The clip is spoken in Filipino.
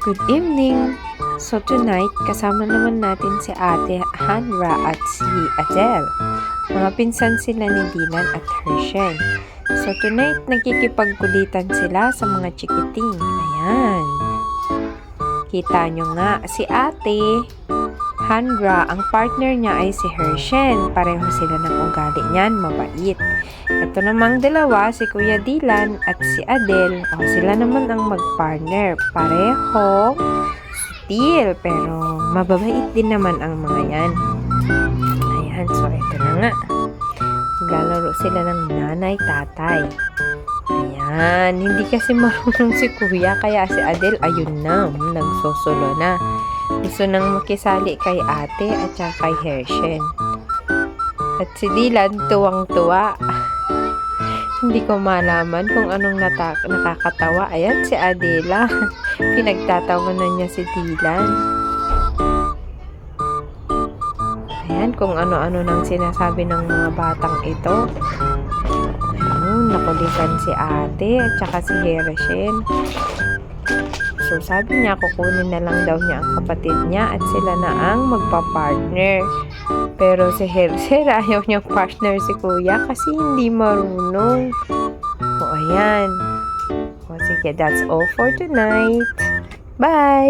Good evening! So tonight, kasama naman natin si Ate Hanra at si Adele. Mga pinsan sila ni Dylan at Hershen. So tonight, nagkikipagkulitan sila sa mga chikiting. Ayan. Kita nyo nga, si Ate Hanra, ang partner niya ay si Hershen. Pareho sila ng ugali niyan, mabait. Ito namang dalawa, si Kuya Dylan at si Adele. O, sila naman ang magpartner. Pareho, sutil, pero mababait din naman ang mga yan. Ayan, so ito na nga. Maglalaro sila ng nanay, tatay. Ayan, hindi kasi marunong si Kuya, kaya si Adele, ayun na, nagsosolo na. Gusto nang makisali kay ate at saka kay Hershen. At si Dylan, tuwang-tuwa. Hindi ko malaman kung anong nata- nakakatawa. Ayan, si Adela. Pinagtatawanan niya si Dylan. Ayan, kung ano-ano nang sinasabi ng mga batang ito. Ayun, nakulitan si ate at saka si Hershen. So, sabi niya, kukunin na lang daw niya ang kapatid niya at sila na ang magpa-partner. Pero si Herser, ayaw niyang partner si Kuya kasi hindi marunong. O, ayan. O, sige, that's all for tonight. Bye!